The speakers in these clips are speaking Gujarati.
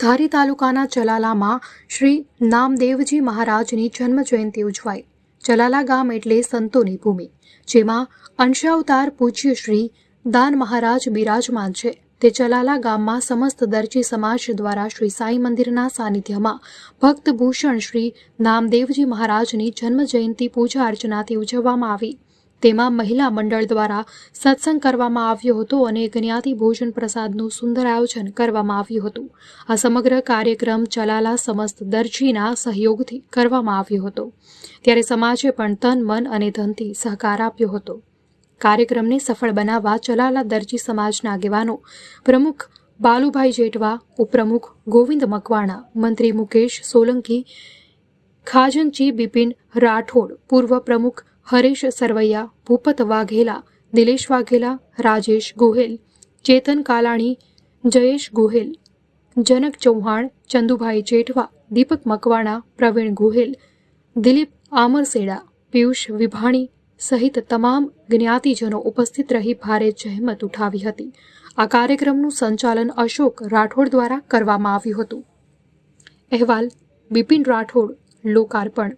ધારી તાલુકાના ચલાલામાં શ્રી નામદેવજી મહારાજની જન્મ જયંતિ ઉજવાઈ. ચલાલા ગામ એટલે સંતોની ભૂમિ, જેમાં અંશાવતાર પૂજ્ય શ્રી દાન મહારાજ બિરાજમાન છે. તે ચલાલા ગામમાં સમસ્ત દરજી સમાજ દ્વારા શ્રી સાંઈ મંદિરના સાનિધ્યમાં ભક્તભૂષણ શ્રી નામદેવજી મહારાજની જન્મ જયંતિ પૂજા અર્ચનાથી ઉજવવામાં આવી. તેમાં મહિલા મંડળ દ્વારા સત્સંગ કરવામાં આવ્યો હતો અને જ્ઞાતિ ભોજન પ્રસાદનું સુંદર આયોજન કરવામાં આવ્યું હતું. આ સમગ્ર કાર્યક્રમ ચલાલા સમસ્ત દરજીના સહયોગથી કરવામાં આવ્યો હતો. ત્યારે સમાજે પણ તન, મન અને ધનથી સહકાર આપ્યો હતો. કાર્યક્રમને સફળ બનાવવા ચલાલા દરજી સમાજના આગેવાનો પ્રમુખ બાલુભાઈ જેઠવા, ઉપપ્રમુખ ગોવિંદ મકવાણા, મંત્રી મુકેશ સોલંકી, ખાજનજી બિપિન રાઠોડ, પૂર્વ પ્રમુખ હરેશ સરવૈયા, ભૂપત વાઘેલા, દિલેશ વાઘેલા, રાજેશ ગોહેલ, ચેતન કાલાણી, જયેશ ગોહેલ, જનક ચૌહાણ, ચંદુભાઈ જેઠવા, દીપક મકવાણા, પ્રવીણ ગોહેલ, દિલીપ આમરસેડા, પિયુષ વિભાણી સહિત તમામ જ્ઞાતિજનો ઉપસ્થિત રહી ભારે જહેમત ઉઠાવી હતી. આ કાર્યક્રમનું સંચાલન અશોક રાઠોડ દ્વારા કરવામાં આવ્યું હતું. અહેવાલ, બિપિન રાઠોડ, લોકાર્પણ.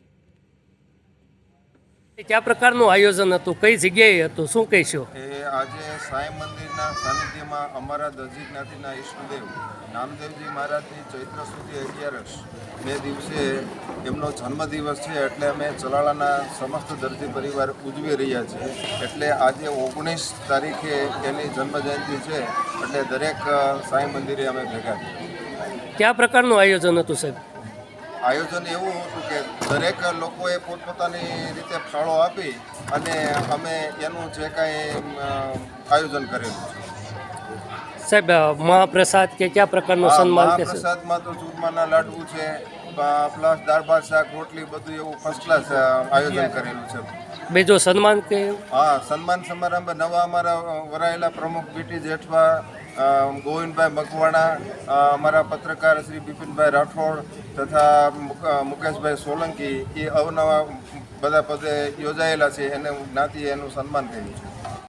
કયા પ્રકારનું આયોજન હતું કઈ જગ્યાએ હતું શું કહીશો? એ આજે સાંઈ મંદિરના સાનિધ્યમાં અમારા દરજી જ્ઞાતિના ઈષ્ટદેવ નામદેવજી મહારાજની ચૈત્ર સુધી અગિયારસ બે દિવસે એમનો જન્મદિવસ છે એટલે અમે ચલાળાના સમસ્ત દરજી પરિવાર ઉજવી રહ્યા છીએ. એટલે આજે ઓગણીસ તારીખે એની જન્મજયંતિ છે એટલે દરેક સાંઈ મંદિરે અમે ભેગા થયા. કયા પ્રકારનું આયોજન હતું સાહેબ? આયોજન એવું હતું કે દરેક લોકોએ પોતપોતાની રીતે ફાળો આપી અને અમે એનું જે કાંઈ આયોજન કરેલું છે. સાહેબ મહાપ્રસાદ કે કયા પ્રકારનું સન્માન મહાપ્રસાદમાં તો ચૂરમાના લાડુ છે પ્લસ દાળ ભાત શાક રોટલી બધું એવું ફર્સ્ટ ક્લાસ આયોજન કરેલું છે. બીજો સન્માન કે હા સન્માન સમારંભ નવા અમારા વરાયેલા પ્રમુખ બીટી જેઠવા ગોવિંદભાઈ મકવાણા અમારા પત્રકાર શ્રી બિપિનભાઈ રાઠોડ તથા મુકેશભાઈ સોલંકી, એ અવનવા બધા પદે યોજાયેલા છે. એને જ્ઞાતિએ એનું સન્માન કર્યું છે.